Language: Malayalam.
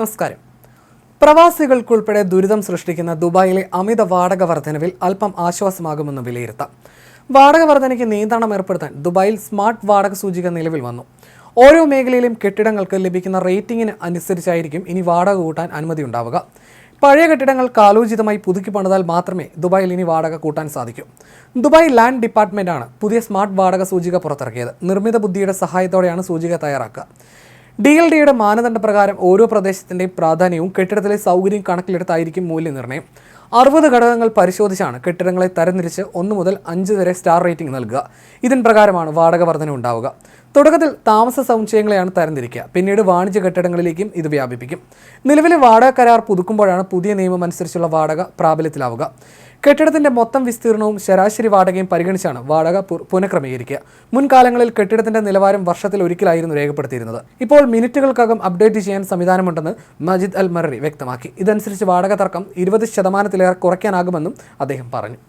നമസ്കാരം. പ്രവാസികൾക്കുൾപ്പെടെ ദുരിതം സൃഷ്ടിക്കുന്ന ദുബായിലെ അമിത വാടക വർധനവിൽ അല്പം ആശ്വാസമാകുമെന്ന് വിലയിരുത്താം. വാടക വർധനയ്ക്ക് നിയന്ത്രണം ഏർപ്പെടുത്താൻ ദുബായിൽ സ്മാർട്ട് വാടക സൂചിക നിലവിൽ വന്നു. ഓരോ മേഖലയിലും കെട്ടിടങ്ങൾക്ക് ലഭിക്കുന്ന റേറ്റിംഗിന് അനുസരിച്ചായിരിക്കും ഇനി വാടക കൂട്ടാൻ അനുമതി ഉണ്ടാവുക. പഴയ കെട്ടിടങ്ങൾ കാലോചിതമായി പുതുക്കി പണിതാൽ മാത്രമേ ദുബായിൽ ഇനി വാടക കൂട്ടാൻ സാധിക്കൂ. ദുബായ് ലാൻഡ് ഡിപ്പാർട്ട്മെന്റാണ് പുതിയ സ്മാർട്ട് വാടക സൂചിക പുറത്തിറക്കിയത്. നിർമ്മിത ബുദ്ധിയുടെ സഹായത്തോടെയാണ് സൂചിക തയ്യാറാക്കുക. ഡി എൽ ഡിയുടെ മാനദണ്ഡ പ്രകാരം ഓരോ പ്രദേശത്തിന്റെയും പ്രാധാന്യവും കെട്ടിടത്തിലെ സൗകര്യം കണക്കിലെടുത്തായിരിക്കും മൂല്യനിർണയം. അറുപത് ഘടകങ്ങൾ പരിശോധിച്ചാണ് കെട്ടിടങ്ങളെ തരംതിരിച്ച് ഒന്ന് മുതൽ അഞ്ച് വരെ സ്റ്റാർ റേറ്റിംഗ് നൽകുക. ഇതിൻ പ്രകാരമാണ് വാടക വർധന ഉണ്ടാവുക. തുടക്കത്തിൽ താമസ സമുച്ചയങ്ങളെയാണ് തരംതിരിക്കുക. പിന്നീട് വാണിജ്യ കെട്ടിടങ്ങളിലേക്കും ഇത് വ്യാപിപ്പിക്കും. നിലവിലെ വാടക കരാർ പുതുക്കുമ്പോഴാണ് പുതിയ നിയമം അനുസരിച്ചുള്ള വാടക പ്രാബല്യത്തിലാവുക. കെട്ടിടത്തിന്റെ മൊത്തം വിസ്തീർണവും ശരാശരി വാടകയും പരിഗണിച്ചാണ് വാടക പുനഃക്രമീകരിക്കുക. മുൻകാലങ്ങളിൽ കെട്ടിടത്തിന്റെ നിലവാരം വർഷത്തിൽ ഒരിക്കലായിരുന്നു രേഖപ്പെടുത്തിയിരുന്നത്. ഇപ്പോൾ മിനിറ്റുകൾക്കകം അപ്ഡേറ്റ് ചെയ്യാൻ സംവിധാനമുണ്ടെന്ന് മജിദ് അൽ മററി വ്യക്തമാക്കി. ഇതനുസരിച്ച് വാടക തർക്കം ഇരുപത് ശതമാനത്തിലേറെ കുറയ്ക്കാനാകുമെന്നും അദ്ദേഹം പറഞ്ഞു.